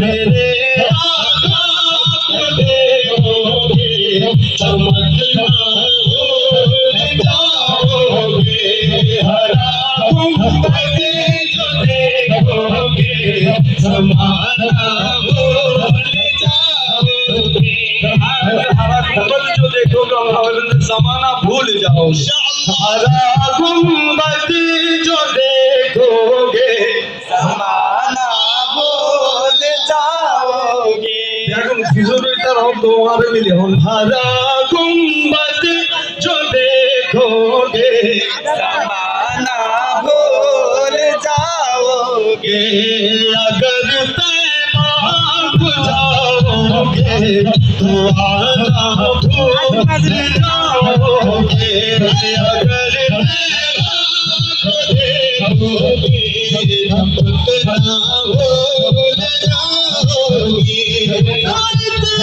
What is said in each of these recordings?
मेरे आका को देखोगे हरा जो देखोगे समाना भूल जाओगे भूल जाओगे हरा गुंबद जो देखोगे, समाना मिले हम हरा गुंबद जो देखोगे, जमाना भूल जाओगे। अगर तो जाओगे तुम्हारा तो भूल अगर देखोगे जाओगे।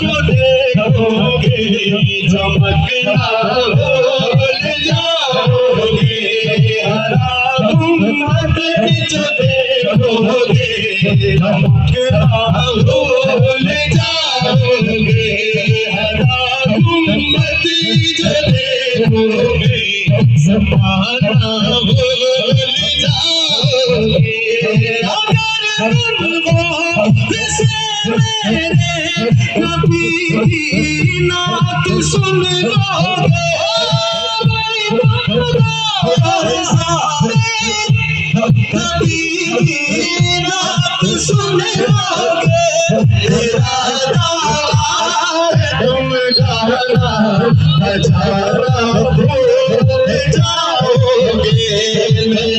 को देखोगे चमकना भूल जाओगे, हरा गुंबद जो देखोगे चमकना भूल जाओगे, हरा गुंबद जो देखोगे समाना भूल जाओगे। अगर मेरे कभी नात सुन लोगे कभी नात सुन लोगे तेरा दार तुम गाना हजारा भूल जाओगे मेरा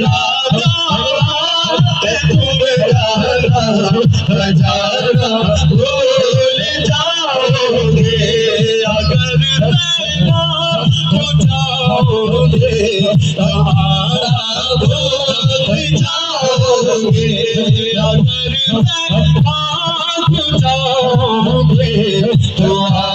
Oh,